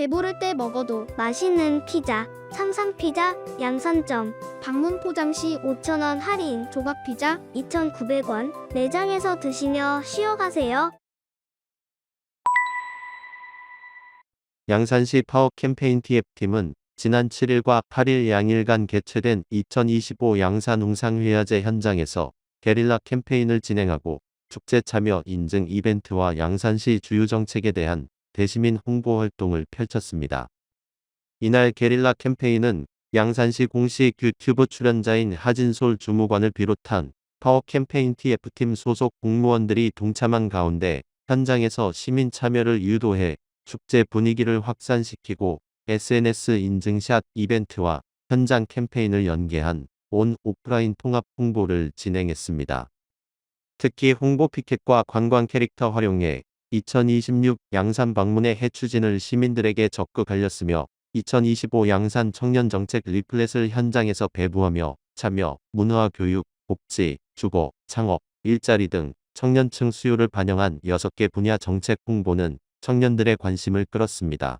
배부를 때 먹어도 맛있는 피자, 삼삼피자, 양산점, 방문 포장 시 5,000원 할인, 조각피자 2,900원, 매장에서 드시며 쉬어가세요. 양산시 파워 캠페인 TF팀은 지난 7일과 8일 양일간 개최된 2025 양산 웅상회화제 현장에서 게릴라 캠페인을 진행하고 축제 참여 인증 이벤트와 양산시 주요 정책에 대한 대시민 홍보 활동을 펼쳤습니다. 이날 게릴라 캠페인은 양산시 공식 유튜브 출연자인 하진솔 주무관을 비롯한 파워 캠페인 TF팀 소속 공무원들이 동참한 가운데 현장에서 시민 참여를 유도해 축제 분위기를 확산시키고 SNS 인증샷 이벤트와 현장 캠페인을 연계한 온 오프라인 통합 홍보를 진행했습니다. 특히 홍보 피켓과 관광 캐릭터 활용해 2026 양산 방문의 해추진을 시민들에게 적극 알렸으며 2025 양산 청년 정책 리플렛을 현장에서 배부하며 참여, 문화 교육, 복지, 주거, 창업, 일자리 등 청년층 수요를 반영한 6개 분야 정책 홍보는 청년들의 관심을 끌었습니다.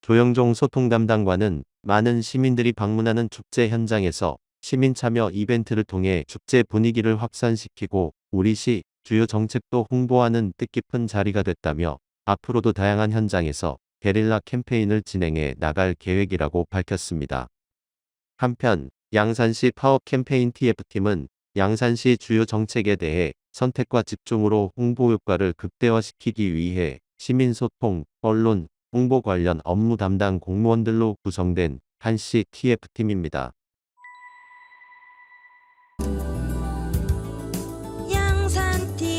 조영종 소통 담당관은 많은 시민들이 방문하는 축제 현장에서 시민 참여 이벤트를 통해 축제 분위기를 확산시키고 우리 시 주요 정책도 홍보하는 뜻깊은 자리가 됐다며 앞으로도 다양한 현장에서 게릴라 캠페인을 진행해 나갈 계획이라고 밝혔습니다. 한편 양산시 파워 캠페인 TF팀은 양산시 주요 정책에 대해 선택과 집중으로 홍보 효과를 극대화시키기 위해 시민소통, 언론, 홍보 관련 업무 담당 공무원들로 구성된 한시 TF팀입니다. 餐厅。